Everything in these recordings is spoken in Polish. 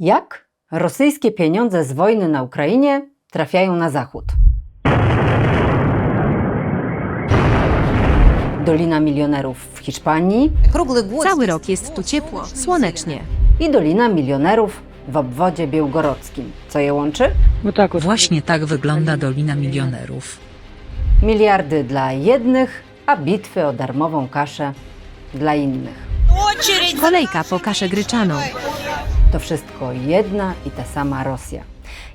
Jak rosyjskie pieniądze z wojny na Ukrainie trafiają na Zachód? Dolina Milionerów w Hiszpanii Cały rok jest tu ciepło, słonecznie. i Dolina Milionerów w obwodzie białgorodzkim. Co je łączy? Właśnie tak wygląda Dolina Milionerów. Miliardy dla jednych, a bitwy o darmową kaszę dla innych. Kolejka po kaszę gryczaną. To wszystko jedna i ta sama Rosja.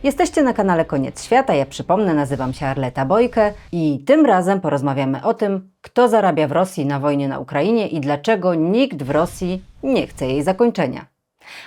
Jesteście na kanale Koniec Świata. Ja przypomnę, nazywam się Arleta Bojkę i tym razem porozmawiamy o tym, kto zarabia w Rosji na wojnie na Ukrainie i dlaczego nikt w Rosji nie chce jej zakończenia.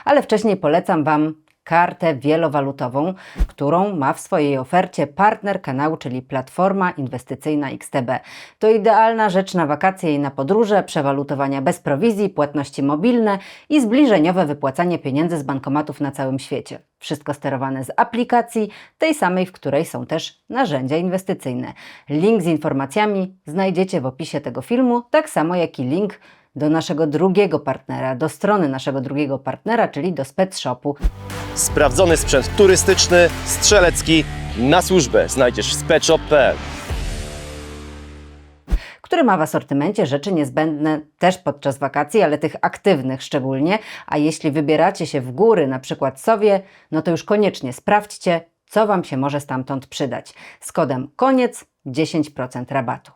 Ale wcześniej polecam Wam kartę wielowalutową, którą ma w swojej ofercie partner kanału, czyli platforma inwestycyjna XTB. To idealna rzecz na wakacje i na podróże, przewalutowania bez prowizji, płatności mobilne i zbliżeniowe wypłacanie pieniędzy z bankomatów na całym świecie. Wszystko sterowane z aplikacji, tej samej, w której są też narzędzia inwestycyjne. Link z informacjami znajdziecie w opisie tego filmu, tak samo jak i link do naszego drugiego partnera, do strony naszego drugiego partnera, czyli do Spec Shopu. Sprawdzony sprzęt turystyczny, strzelecki na służbę znajdziesz w speczop.pl. który ma w asortymencie rzeczy niezbędne też podczas wakacji, ale tych aktywnych szczególnie. A jeśli wybieracie się w góry, na przykład Sowie, no to już koniecznie sprawdźcie, co Wam się może stamtąd przydać. Z kodem KONIEC 10% rabatu.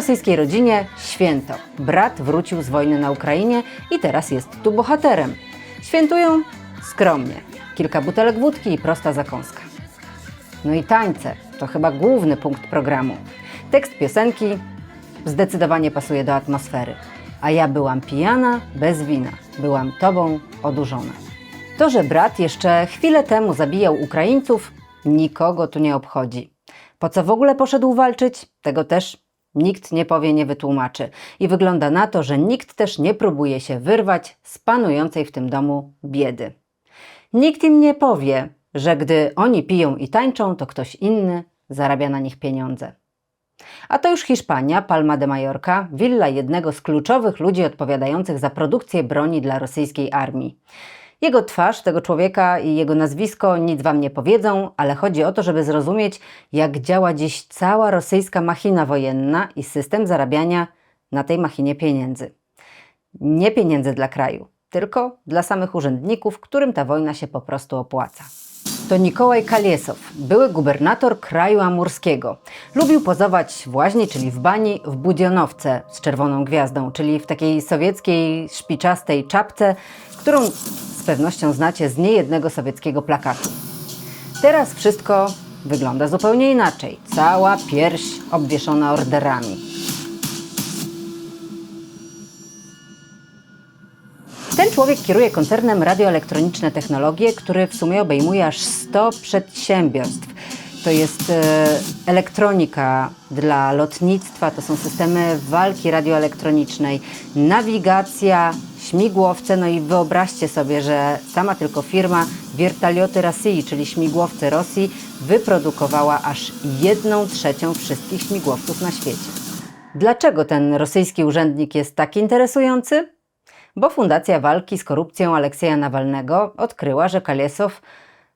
Rosyjskiej rodzinie święto. Brat wrócił z wojny na Ukrainie i teraz jest tu bohaterem. Świętują skromnie. Kilka butelek wódki i prosta zakąska. No i tańce to chyba główny punkt programu. Tekst piosenki zdecydowanie pasuje do atmosfery. A ja byłam pijana, bez wina. Byłam tobą odurzona. To, że brat jeszcze chwilę temu zabijał Ukraińców, nikogo tu nie obchodzi. Po co w ogóle poszedł walczyć? Tego też nikt nie powie, nie wytłumaczy. I wygląda na to, że nikt też nie próbuje się wyrwać z panującej w tym domu biedy. Nikt im nie powie, że gdy oni piją i tańczą, to ktoś inny zarabia na nich pieniądze. A to już Hiszpania, Palma de Mallorca, willa jednego z kluczowych ludzi odpowiadających za produkcję broni dla rosyjskiej armii. Jego twarz, tego człowieka i jego nazwisko nic wam nie powiedzą, ale chodzi o to, żeby zrozumieć, jak działa dziś cała rosyjska machina wojenna i system zarabiania na tej machinie pieniędzy. Nie pieniędzy dla kraju, tylko dla samych urzędników, którym ta wojna się po prostu opłaca. To Nikołaj Kaliesow, były gubernator kraju amurskiego. Lubił pozować w łaźni, czyli w bani, w budionowce z czerwoną gwiazdą, czyli w takiej sowieckiej szpiczastej czapce, którą z pewnością znacie z niejednego sowieckiego plakatu. Teraz wszystko wygląda zupełnie inaczej. Cała pierś obwieszona orderami. Ten człowiek kieruje koncernem Radioelektroniczne Technologie, który w sumie obejmuje aż 100 przedsiębiorstw. To jest e, elektronika dla lotnictwa, to są systemy walki radioelektronicznej, nawigacja, śmigłowce. No i wyobraźcie sobie, że sama tylko firma Wiertalioty Rosji, czyli śmigłowce Rosji, wyprodukowała aż jedną trzecią wszystkich śmigłowców na świecie. Dlaczego ten rosyjski urzędnik jest tak interesujący? Bo Fundacja Walki z Korupcją Aleksieja Nawalnego odkryła, że Kaliesow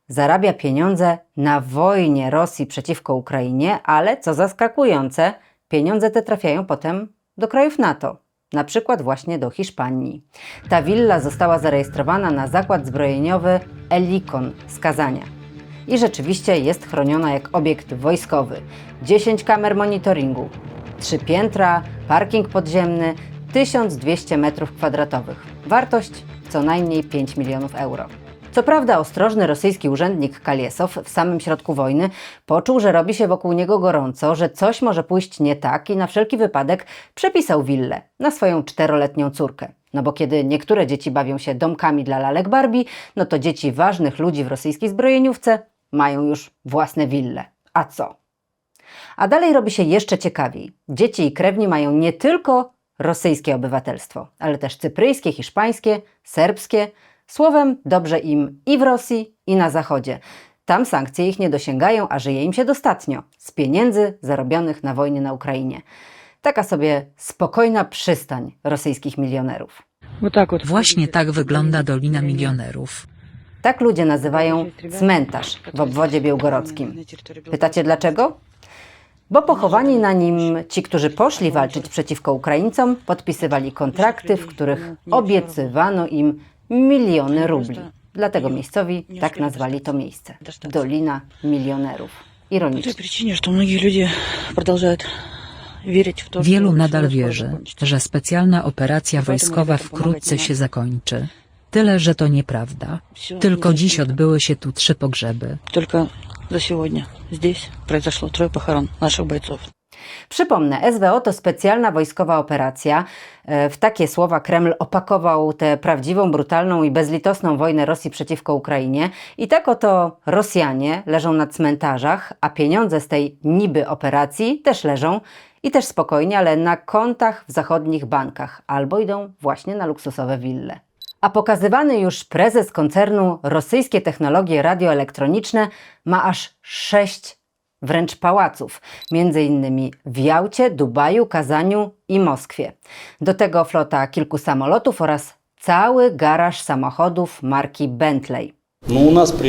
zarabia pieniądze na wojnie Rosji przeciwko Ukrainie, ale co zaskakujące, pieniądze te trafiają potem do krajów NATO, na przykład właśnie do Hiszpanii. Ta willa została zarejestrowana na zakład zbrojeniowy Elikon z Kazania. I rzeczywiście jest chroniona jak obiekt wojskowy. 10 kamer monitoringu, trzy piętra, parking podziemny, 1200 m2. Wartość co najmniej 5 milionów euro. Co prawda ostrożny rosyjski urzędnik Kaliesow w samym środku wojny poczuł, że robi się wokół niego gorąco, że coś może pójść nie tak i na wszelki wypadek przepisał willę na swoją czteroletnią córkę. No bo kiedy niektóre dzieci bawią się domkami dla lalek Barbie, no to dzieci ważnych ludzi w rosyjskiej zbrojeniówce mają już własne wille. A co? A dalej robi się jeszcze ciekawiej. Dzieci i krewni mają nie tylko rosyjskie obywatelstwo, ale też cypryjskie, hiszpańskie, serbskie. Słowem, dobrze im i w Rosji, i na Zachodzie. Tam sankcje ich nie dosięgają, a żyje im się dostatnio z pieniędzy zarobionych na wojnie na Ukrainie. Taka sobie spokojna przystań rosyjskich milionerów. Właśnie tak wygląda Dolina Milionerów. Tak ludzie nazywają cmentarz w obwodzie białgorodzkim. Pytacie dlaczego? Bo pochowani na nim ci, którzy poszli walczyć przeciwko Ukraińcom, podpisywali kontrakty, w których obiecywano im miliony rubli. Dlatego miejscowi tak nazwali to miejsce Dolina Milionerów. Ironicznie. Wielu nadal wierzy, że specjalna operacja wojskowa wkrótce się zakończy. Tyle, że to nieprawda. Tylko dziś odbyły się tu trzy pogrzeby. Tylko за сегодня здесь произошло трое похорон наших бойцов. Przypomnę, SWO to specjalna wojskowa operacja. E, W takie słowa Kreml opakował tę prawdziwą, brutalną i bezlitosną wojnę Rosji przeciwko Ukrainie. I tak oto Rosjanie leżą na cmentarzach, a pieniądze z tej niby operacji też leżą i też spokojnie, ale na kontach w zachodnich bankach albo idą właśnie na luksusowe wille. A pokazywany już prezes koncernu Rosyjskie Technologie Radioelektroniczne ma aż sześć wręcz pałaców, między innymi w Jałcie, Dubaju, Kazaniu i Moskwie. Do tego flota kilku samolotów oraz cały garaż samochodów marki Bentley.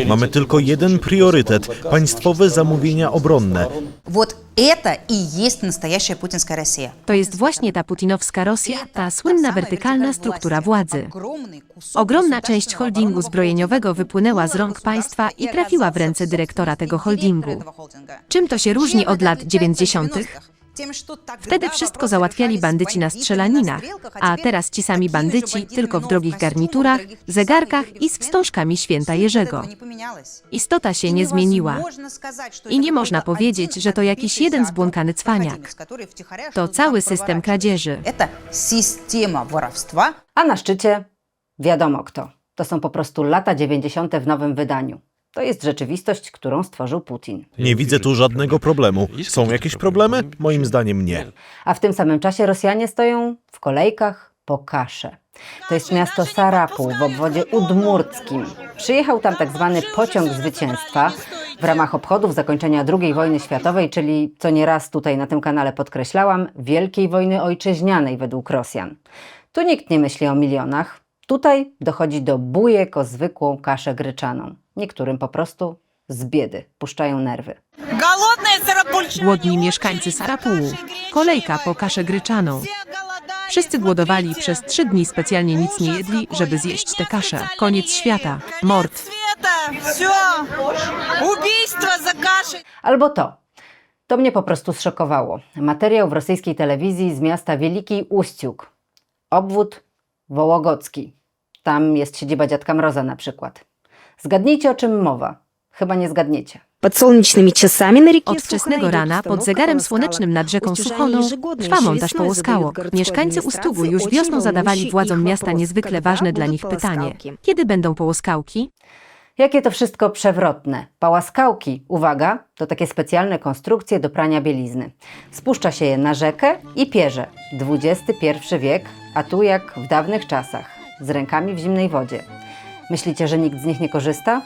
Mamy tylko jeden priorytet państwowe zamówienia obronne. Вот это и есть настоящая путинская Россия. To jest właśnie ta putinowska Rosja, ta słynna wertykalna struktura władzy. Огромный кусок Ogromna część государственного holdingu оборонного zbrojeniowego производства wypłynęła z уходила в rąk państwa государство i trafiła w ręce реализация dyrektora tego собственных идей holdingu. этого холдинга. Czym to się różni od lat 90.? Wtedy wszystko załatwiali bandyci na strzelaninach, a teraz ci sami bandyci tylko w drogich garniturach, zegarkach i z wstążkami święta Jerzego. Istota się nie zmieniła. I nie można powiedzieć, że to jakiś jeden zbłąkany cwaniak. To cały system kradzieży. A na szczycie wiadomo kto. To są po prostu lata 90. w nowym wydaniu. To jest rzeczywistość, którą stworzył Putin. Nie widzę tu żadnego problemu. Są jakieś problemy? Moim zdaniem nie. A w tym samym czasie Rosjanie stoją w kolejkach po kaszę. To jest miasto Sarapół w obwodzie udmurckim. Przyjechał tam tak zwany pociąg zwycięstwa w ramach obchodów zakończenia II wojny światowej, czyli co nieraz tutaj na tym kanale podkreślałam, Wielkiej Wojny Ojczyźnianej według Rosjan. Tu nikt nie myśli o milionach. Tutaj dochodzi do bujek o zwykłą kaszę gryczaną. Niektórym po prostu z biedy puszczają nerwy. Głodni mieszkańcy Sarapułu. Kolejka po kaszę gryczaną. Wszyscy głodowali przez trzy dni specjalnie nic nie jedli, żeby zjeść tę kaszę. Koniec świata. Mord. Albo to. To mnie po prostu zszokowało. Materiał w rosyjskiej telewizji z miasta Wielki Uściuk. Obwód Wołogocki. Tam jest siedziba dziadka Mroza na przykład. Zgadnijcie o czym mowa. Chyba nie zgadniecie. Pod słonecznymi czasami na Od wczesnego rana pod zegarem słonecznym nad rzeką Suchoną trwa montaż połoskałok. Mieszkańcy Ustugu już wiosną zadawali władzom miasta niezwykle ważne dla nich pytanie. Kiedy będą połoskałki? Jakie to wszystko przewrotne. Pałaskałki, uwaga, to takie specjalne konstrukcje do prania bielizny. Spuszcza się je na rzekę i pierze. XXI wiek, a tu jak w dawnych czasach, z rękami w zimnej wodzie. Myślicie, że nikt z nich nie korzysta?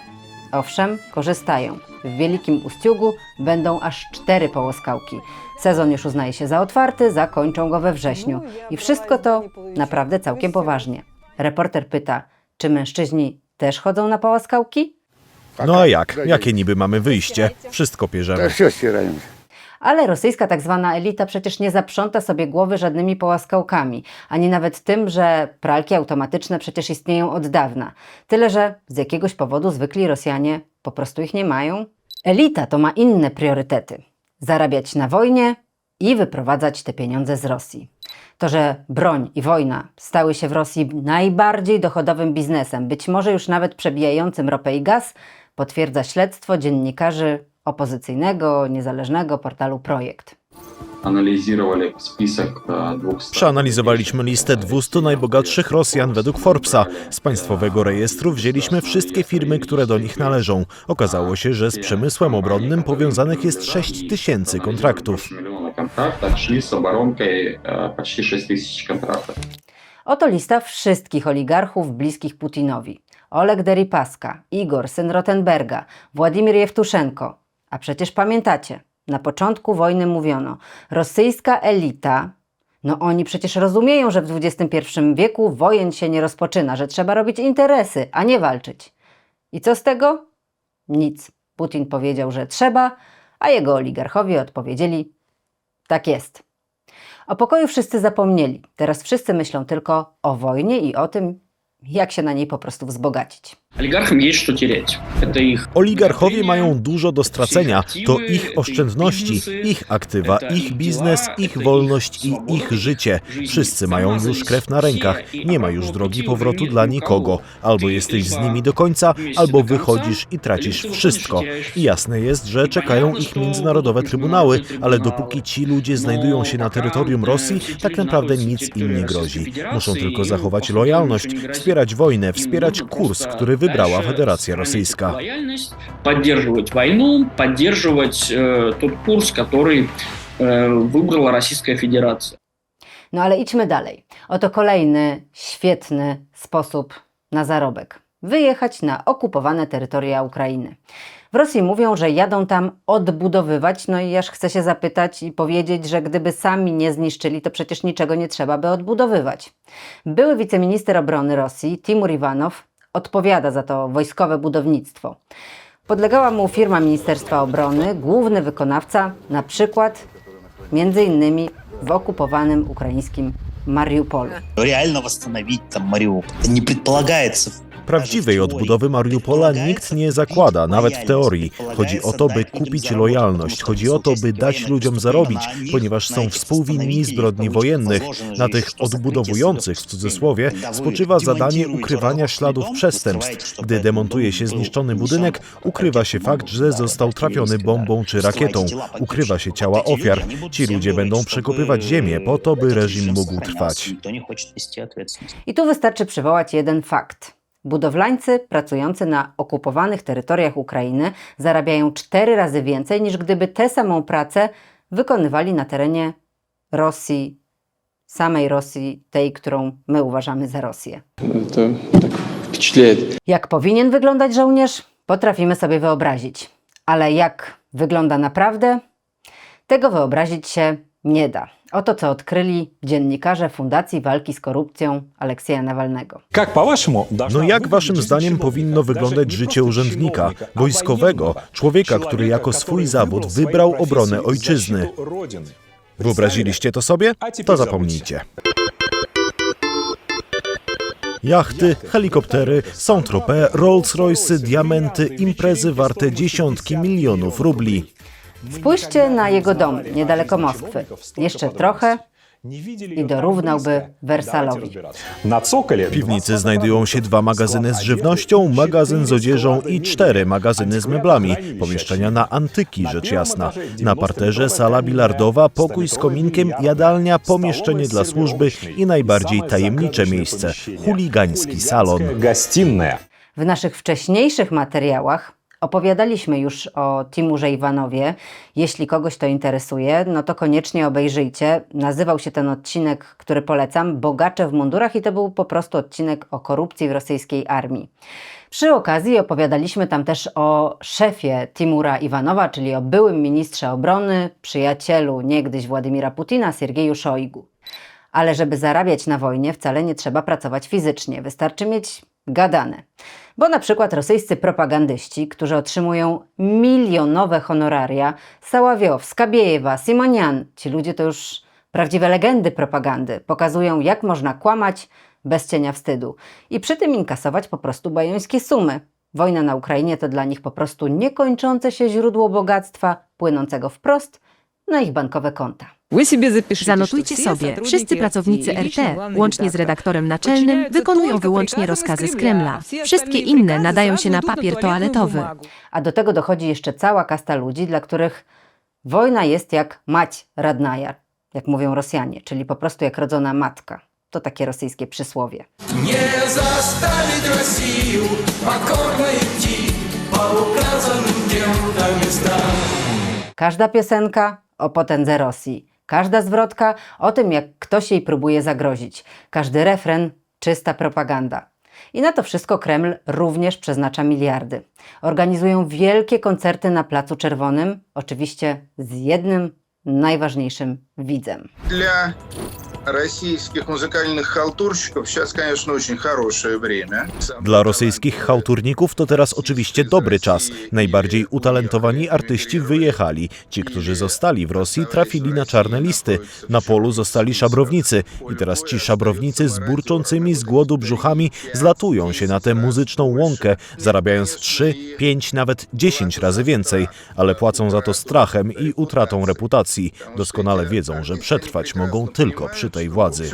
Owszem, korzystają. W Wielkim Ustiugu będą aż cztery połoskałki. Sezon już uznaje się za otwarty, zakończą go we wrześniu. I wszystko to naprawdę całkiem poważnie. Reporter pyta, czy mężczyźni też chodzą na połaskałki? No a jak? Jakie niby mamy wyjście? Wszystko bierzemy. Ale rosyjska tak zwana elita przecież nie zaprząta sobie głowy żadnymi połaskałkami, ani nawet tym, że pralki automatyczne przecież istnieją od dawna. Tyle, że z jakiegoś powodu zwykli Rosjanie po prostu ich nie mają. Elita to ma inne priorytety. Zarabiać na wojnie i wyprowadzać te pieniądze z Rosji. To, że broń i wojna stały się w Rosji najbardziej dochodowym biznesem, być może już nawet przebijającym ropę i gaz, potwierdza śledztwo dziennikarzy opozycyjnego, niezależnego portalu Projekt. Przeanalizowaliśmy listę 200 najbogatszych Rosjan według Forbesa. Z państwowego rejestru wzięliśmy wszystkie firmy, które do nich należą. Okazało się, że z przemysłem obronnym powiązanych jest 6 tysięcy kontraktów. Oto lista wszystkich oligarchów bliskich Putinowi. Oleg Deripaska, Igor, syn Rotenberga, Władimir Jewtuszenko, a przecież pamiętacie, na początku wojny mówiono, rosyjska elita, no oni przecież rozumieją, że w XXI wieku wojen się nie rozpoczyna, że trzeba robić interesy, a nie walczyć. I co z tego? Nic. Putin powiedział, że trzeba, a jego oligarchowie odpowiedzieli: tak jest. O pokoju wszyscy zapomnieli. Teraz wszyscy myślą tylko o wojnie i o tym, jak się na niej po prostu wzbogacić. Oligarchowie mają dużo do stracenia. To ich oszczędności, ich aktywa, ich biznes, ich wolność i ich życie. Wszyscy mają już krew na rękach. Nie ma już drogi powrotu dla nikogo. Albo jesteś z nimi do końca, albo wychodzisz i tracisz wszystko. I jasne jest, że czekają ich międzynarodowe trybunały, ale dopóki ci ludzie znajdują się na terytorium Rosji, tak naprawdę nic im nie grozi. Muszą tylko zachować lojalność, wspierać wojnę, wspierać kurs, który wybrała Federacja Rosyjska. лояльность, поддерживать войну, поддерживать э, тот курс, который э, выбрала Российская Федерация. No ale idźmy dalej. Oto kolejny świetny sposób na zarobek. Wyjechać na okupowane terytoria Ukrainy. W Rosji mówią, że jadą tam odbudowywać, no i aż chcę się zapytać i powiedzieć, że gdyby sami nie zniszczyli, to przecież niczego nie trzeba by odbudowywać. Były wiceminister obrony Rosji, Timur Iwanow, odpowiada za to wojskowe budownictwo. Podlegała mu firma Ministerstwa Obrony, główny wykonawca, na przykład między innymi w okupowanym ukraińskim Mariupolu. реально восстановить там Мариуполь. Это не предполагается. Prawdziwej odbudowy Mariupola nikt nie zakłada, nawet w teorii. Chodzi o to, by kupić lojalność, chodzi o to, by dać ludziom zarobić, ponieważ są współwinni zbrodni wojennych. Na tych odbudowujących, w cudzysłowie, spoczywa zadanie ukrywania śladów przestępstw. Gdy demontuje się zniszczony budynek, ukrywa się fakt, że został trafiony bombą czy rakietą. Ukrywa się ciała ofiar. Ci ludzie będą przekopywać ziemię po to, by reżim mógł trwać. I tu wystarczy przywołać jeden fakt. Budowlańcy pracujący na okupowanych terytoriach Ukrainy zarabiają cztery razy więcej niż gdyby tę samą pracę wykonywali na terenie Rosji, samej Rosji, tej, którą my uważamy za Rosję. No to tak Jak powinien wyglądać żołnierz, potrafimy sobie wyobrazić, ale jak wygląda naprawdę, tego wyobrazić się nie da. Oto co odkryli dziennikarze Fundacji Walki z Korupcją Aleksieja Nawalnego. No jak waszym zdaniem powinno wyglądać życie urzędnika, wojskowego, człowieka, który jako swój zawód wybrał obronę ojczyzny? Wyobraziliście to sobie? To zapomnijcie. Jachty, helikoptery, Saint-Tropez, Rolls-Royce, diamenty, imprezy warte dziesiątki milionów rubli. Spójrzcie na jego dom niedaleko Moskwy. Jeszcze trochę i dorównałby Wersalowi. W piwnicy znajdują się dwa magazyny z żywnością, magazyn z odzieżą i cztery magazyny z meblami. Pomieszczenia na antyki, rzecz jasna. Na parterze sala bilardowa, pokój z kominkiem, jadalnia, pomieszczenie dla służby i najbardziej tajemnicze miejsce chuligański salon. W naszych wcześniejszych materiałach opowiadaliśmy już o Timurze Iwanowie. Jeśli kogoś to interesuje, no to koniecznie obejrzyjcie. Nazywał się ten odcinek, który polecam, Bogacze w mundurach i to był po prostu odcinek o korupcji w rosyjskiej armii. Przy okazji opowiadaliśmy tam też o szefie Timura Iwanowa, czyli o byłym ministrze obrony, przyjacielu niegdyś Władimira Putina, Siergieju Szojgu. Ale żeby zarabiać na wojnie, wcale nie trzeba pracować fizycznie, wystarczy mieć gadane. Bo na przykład rosyjscy propagandyści, którzy otrzymują milionowe honoraria, Saławiow, Skabiejewa, Simonian, ci ludzie to już prawdziwe legendy propagandy, pokazują jak można kłamać bez cienia wstydu i przy tym inkasować po prostu bajońskie sumy. Wojna na Ukrainie to dla nich po prostu niekończące się źródło bogactwa płynącego wprost na ich bankowe konta. Zanotujcie sobie, wszyscy pracownicy RT, łącznie z redaktorem naczelnym, wykonują wyłącznie rozkazy z Kremla. Wszystkie inne nadają się na papier toaletowy. A do tego dochodzi jeszcze cała kasta ludzi, dla których wojna jest jak mać radnaja, jak mówią Rosjanie, czyli po prostu jak rodzona matka. To takie rosyjskie przysłowie. Nie zastawić Rosji pokornej idти po ukazanym kierunkach Każda piosenka o potędze Rosji Każda zwrotka o tym, jak ktoś jej próbuje zagrozić. Każdy refren czysta propaganda. I na to wszystko Kreml również przeznacza miliardy. Organizują wielkie koncerty na Placu Czerwonym, oczywiście z jednym najważniejszym widzem. Le. Dla rosyjskich chałturników to teraz oczywiście dobry czas. Najbardziej utalentowani artyści wyjechali. Ci, którzy zostali w Rosji, trafili na czarne listy. Na polu zostali szabrownicy i teraz ci szabrownicy z z głodu brzuchami zlatują się na tę muzyczną łąkę, zarabiając 3, 5, nawet 10 razy więcej, ale płacą za to strachem i utratą reputacji. Doskonale wiedzą, że przetrwać mogą tylko przy tej tej władzy.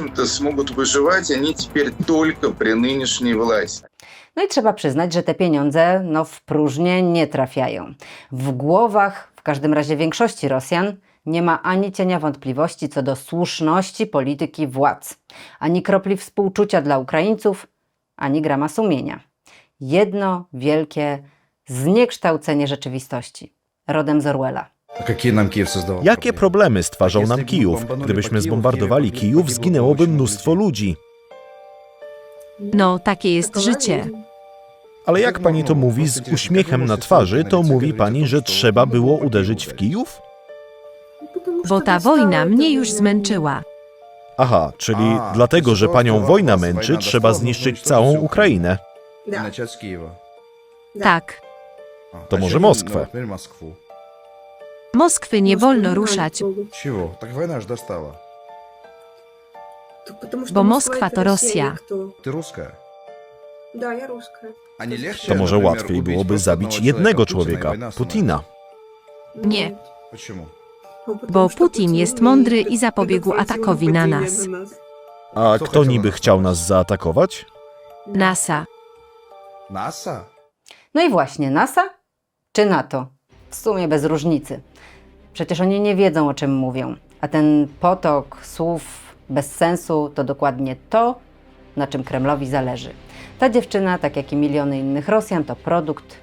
No i trzeba przyznać, że te pieniądze no, w próżnię nie trafiają. W głowach, w każdym razie większości Rosjan, nie ma ani cienia wątpliwości co do słuszności polityki władz, ani kropli współczucia dla Ukraińców, ani grama sumienia. Jedno wielkie zniekształcenie rzeczywistości, rodem z Orwella. Jakie problemy stwarzał nam Kijów? Gdybyśmy zbombardowali Kijów, zginęłoby mnóstwo ludzi. No, takie jest życie. Ale jak pani to mówi z uśmiechem na twarzy, to mówi pani, że trzeba było uderzyć w Kijów? Bo ta wojna mnie już zmęczyła. Aha, czyli dlatego, że panią wojna męczy, trzeba zniszczyć całą Ukrainę. Tak. To może Moskwę. Moskwy nie wolno ruszać, bo Moskwa to Rosja. To? Może łatwiej byłoby zabić jednego człowieka, Putina. Nie, bo Putin jest mądry i zapobiegł atakowi na nas. A kto niby chciał nas zaatakować? NASA. No i właśnie, NASA czy NATO? W sumie bez różnicy. Przecież oni nie wiedzą, o czym mówią. A ten potok słów bez sensu to dokładnie to, na czym Kremlowi zależy. Ta dziewczyna, tak jak i miliony innych Rosjan, to produkt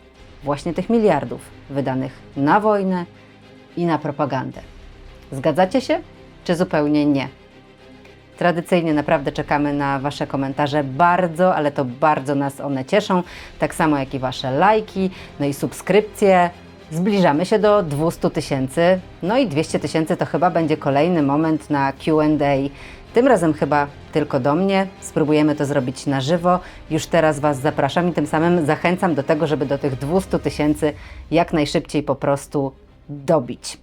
właśnie tych miliardów wydanych na wojnę i na propagandę. Zgadzacie się, czy zupełnie nie? Tradycyjnie naprawdę czekamy na Wasze komentarze. Bardzo, ale to bardzo nas one cieszą. Tak samo jak i Wasze lajki, no i subskrypcje. Zbliżamy się do 200 tysięcy. No i 200 tysięcy to chyba będzie kolejny moment na QA. Tym razem chyba tylko do mnie. Spróbujemy to zrobić na żywo. Już teraz Was zapraszam i tym samym zachęcam do tego, żeby do tych 200 tysięcy jak najszybciej po prostu dobić.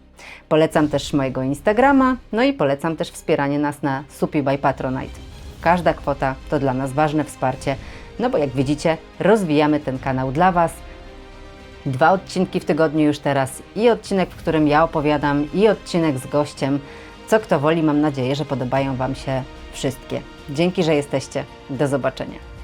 Polecam też mojego Instagrama, no i polecam też wspieranie nas na Supi by Patronite. Każda kwota to dla nas ważne wsparcie, no bo jak widzicie, rozwijamy ten kanał dla Was. Dwa odcinki w tygodniu już teraz i odcinek, w którym ja opowiadam, i odcinek z gościem. Co kto woli, mam nadzieję, że podobają Wam się wszystkie. Dzięki, że jesteście. Do zobaczenia.